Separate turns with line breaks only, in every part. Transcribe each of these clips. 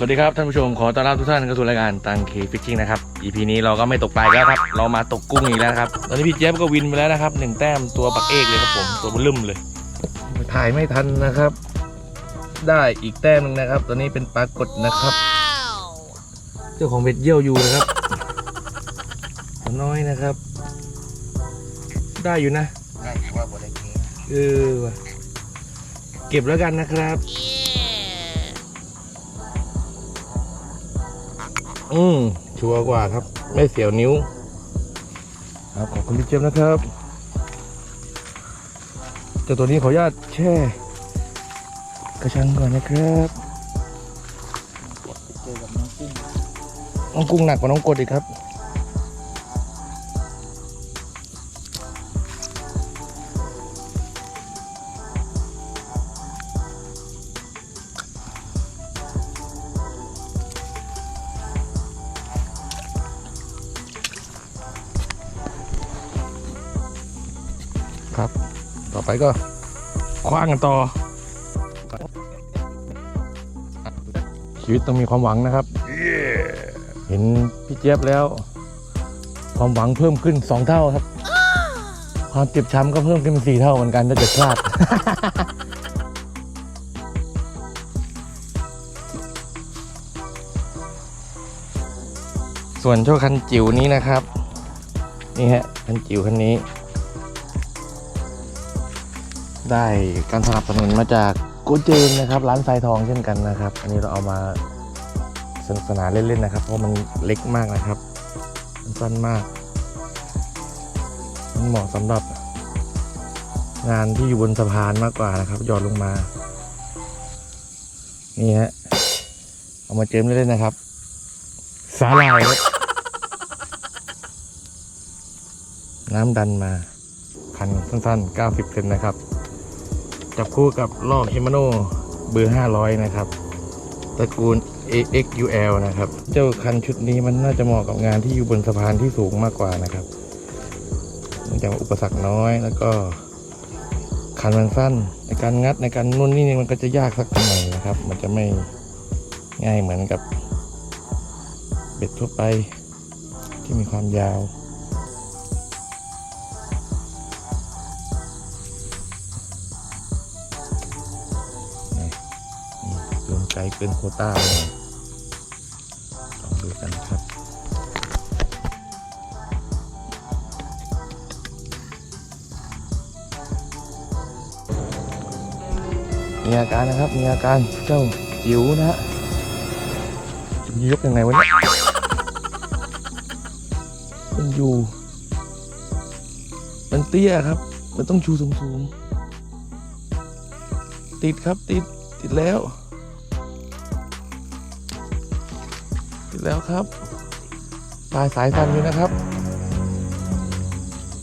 สวัสดีครับท่านผู้ชมขอต้อนรับทุกท่านเข้าสู่รายการตังเคฟิชชิ่งนะครับ EP นี้เราก็ไม่ตกปลาอีกแล้วครับ เรามาตกกุ้งอีกแล้วนะครับตอนนี้พี่เจี๊ยบก็วินไปแล้วนะครับหนึ่งแต้มตัวปักเอกเลยครับผมตัวมันลุ่มเลย ถ่ายไม่ทันนะครับ ได้อีกแต้มหนึงนะครับตัวนี้เป็นปลากดนะครับ เจ้าของเบ็ดเยี่ยวอยู่นะครับตัวน้อยนะครับ ได้อยู่นะ
ได้ว่าบริเกณ
เออว่ะเก็บแล้วกันนะครับ อืมชัวร์กว่าครับ ไม่เสียวนิ้ว ครับขอบคุณพี่เจี๊ยบนะครับเจ้าตัวนี้ขออนุญาตแช่ กระชังก่อนนะครับ
เจอกับน้องกุ้ง
น้องกุ้งหนักกว่าน้องกดอีกครับครับ ต่อไปก็คว้างกันต่อ ชีวิตต้องมีความหวังนะครับ เห็นพี่เจี๊ยบแล้ว ความหวังเพิ่มขึ้นสองเท่าครับ ความเจ็บช้ำก็เพิ่มขึ้นเป็นสี่เท่าเหมือนกันถ้าเกิดพลาดส่วนเจ้าคันจิ๋วนี้นะครับ นี่ฮะคันจิ๋วคันนี้ ได้การสนับสนุนมาจากโกเจนนะครับ ร้านทรายทองเช่นกันนะครับ อันนี้เราเอามาสนุกสนานเล่นๆนะครับ เพราะมันเล็กมากนะครับมันสั้นมาก มันเหมาะสำหรับ งานที่อยู่บนสะพานมากกว่านะครับหย่อนลงมา นี่ฮะเอามาเจิมเล่นๆนะครับ สาหร่ายน้ำดันมาคันสั้นๆ 90 เซนนะครับ จับคู่กับลอกชิมาโน่เบอร์ 500 นะครับ ตระกูล AXUL นะครับ เจ้าคันชุดนี้มันน่าจะเหมาะกับงานที่อยู่บนสะพานที่สูงมากกว่านะครับเนื่องจากว่าอุปสรรคน้อยแล้วก็คันมันสั้นในการงัดในการนุ่นนี่มันก็จะยากสักหน่อยนะครับ มันจะไม่ง่ายเหมือนกับเบ็ดทั่วไปที่มีความยาว เกินไกลเกินโคต้าเลยลองดูกันครับ มีอาการนะครับ มีอาการเจ้าจิ๋วนะฮะจะยกยังไงวะเนี่ยมันอยู่ มันเตี้ยครับ มันต้องชูสูงๆ ติดครับติดติดแล้ว ติดแล้วครับปลายสายสันอยู่นะครับ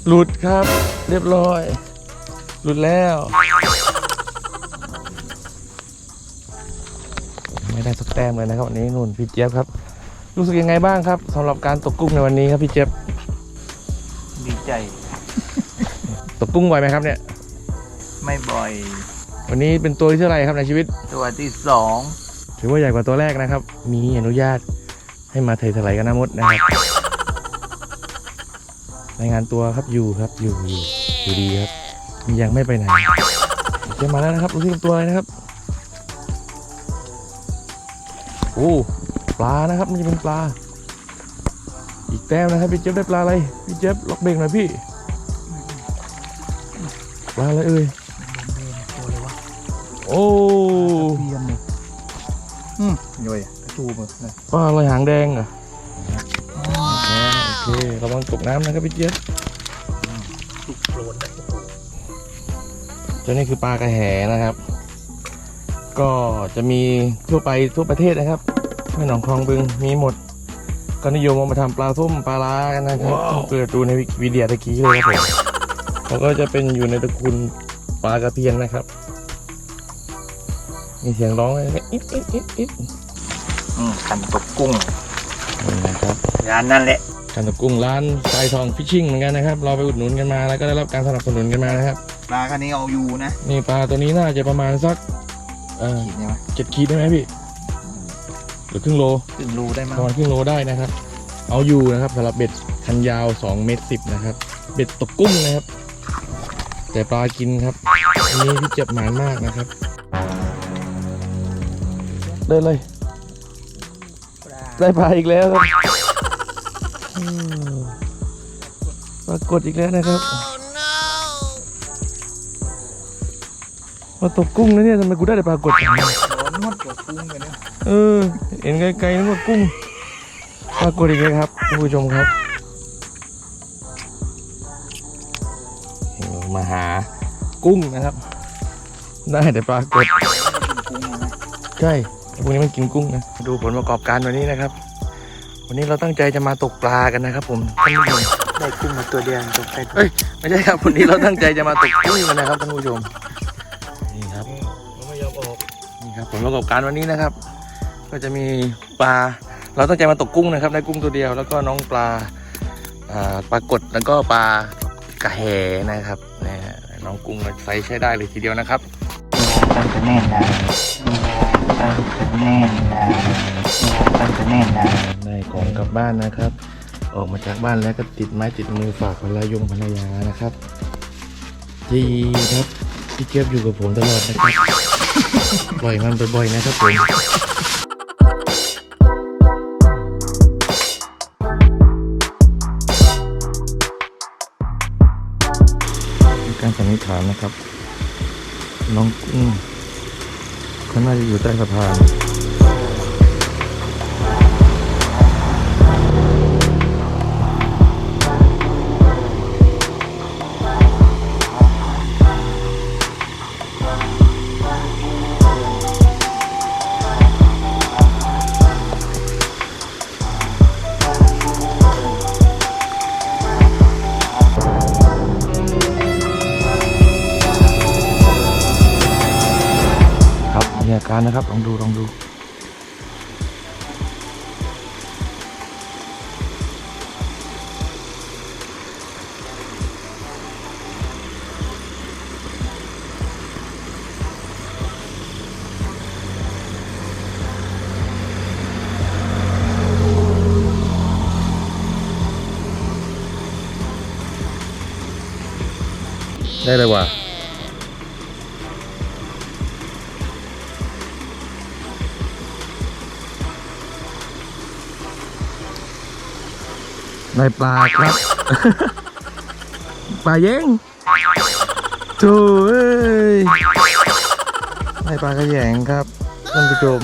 หลุดครับ เรียบร้อย หลุดแล้ว ไม่ได้สักแต้มเลยนะครับวันนี้นุ่นพี่เจี๊ยบครับ รู้สึกยังไงบ้างครับสำหรับการตกกุ้งในวันนี้ครับพี่เจี๊ยบ
ดีใจ
ตกกุ้งบ่อยไหมครับเนี่ย
ไม่บ่อย
วันนี้เป็นตัวที่เท่าไหร่ครับในชีวิต
ตัวที่สอง
ถือว่าใหญ่กว่าตัวแรกนะครับ มีอนุญาต ให้มาเทถลายกันนะมดนะครับรายงานตัวครับอยู่ครับอยู่อยู่อยู่ดีครับยังไม่ไปไหนจะมาแล้วนะครับดูที่ตัวอะไรนะครับโอ้ปลานะครับมันจะเป็นปลา อีกแต้มนะครับพี่เจี๊ยบได้ปลาอะไรพี่เจี๊ยบล็อกเบรกหน่อยพี่ปลาอะไรเอ่ยโอ้
เทียมเลยอืมย่อย จูมือเลย
ปลาอะไรหางแดงเหรอะโอเคระวังตกน้ำนะครับพี่เจี๊ยบ
ตุกโคลนนะโอ้โห
เจ้านี่คือปลากระแหนะครับ ก็จะมีทั่วไปทั่วประเทศนะครับแม่หนองคลองบึงมีหมด ก็นิยมเอามาทำปลาส้มปลาล้ากันนะครับเปิดดูในวิกิพีเดียตะกี้เลยครับผมเขาก็จะเป็นอยู่ในตระกูลปลากระเพียนนะครับ มีเสียงร้องเลยอิ๊ดอิ๊ดอิ๊ดอิ๊ด
อืมขันตกกุ้ง
นี่นะครับ
ร้านนั่นแหละ
การตกกุ้งร้านสายทองฟิชชิ่งเหมือนกันนะครับ เราไปอุดหนุนกันมาแล้วก็ได้รับการสนับสนุนกันมานะครับ
ปลาคันนี้เอาอยู่นะ
นี่ปลาตัวนี้น่าจะประมาณสักเอ่อ
ขีดใช่ไหม
เจ็ดขีดได้ไหมพี่หรือครึ่งโล
ถึงรูได้มั้ง
ประมาณครึ่งโลได้นะครับ เอาอยู่นะครับสำหรับเบ็ดคันยาว2เมตรสินะครับ เบ็ดตกกุ้งนะครับ แต่ปลากินครับอันนี้พี่เจ็บหมานมากนะครับ เดินเลย ได้ปลาอีกแล้วครับอืมปรากฏอีกแล้วนะครับมาตกกุ้งนะเนี่ยทำไมกูได้แต่ปลากฏอย่างนี้
ร้อนนวดกับกุ้งกันเนี่ย
เออ เห็นไกลๆนึกว่ากุ้ง ปรากฏอีกแล้วครับท่านผู้ชมครับ มาหากุ้งนะครับ ได้แต่ปลากฏ
กุ้งนะ
ใช่ พวกนี้มันกินกุ้งนะ ดูผลประกอบการวันนี้นะครับ วันนี้เราตั้งใจจะมาตกปลากันนะครับ ผมท่านผู้ชม
ได้กุ้งมาตัวเดียวตกไป
เอ้ยไม่ใช่ครับวันนี้เราตั้งใจจะมาตกกุ้งกันนะครับท่านผู้ชม นี่ครับไม่ยอมออก นี่ครับผลประกอบการวันนี้นะครับ ก็จะมีปลา เราตั้งใจมาตกกุ้งนะครับได้กุ้งตัวเดียว แล้วก็น้องปลาอ่าปลากดแล้วก็ปลากระแหนะครับนะฮะน้องกุ้งไซส์ใช้ได้เลยทีเดียวนะครับ
ตั้งแต่แน่นนะ ตั้งแต่แน่นนะตั้งแต่แน่นนะ
ได้ของกลับบ้านนะครับ ออกมาจากบ้านแล้วก็ติดไม้ติดมือฝากภรรยงภรรยานะครับจีครับพี่เก็บอยู่กับผมตลอดนะครับปล่อยมันบ่อยๆนะครับผมการสันนิษฐานนะครับ น้องกุ้ง ขาน่าจะอยู่ใต้สะพาน การนะครับ ลองดู ลองดู ได้เลยว่ะ ได้ปลาครับ ปลาเย้งโถ่เอ้ยได้ปลากระแยงครับท่านผู้ชม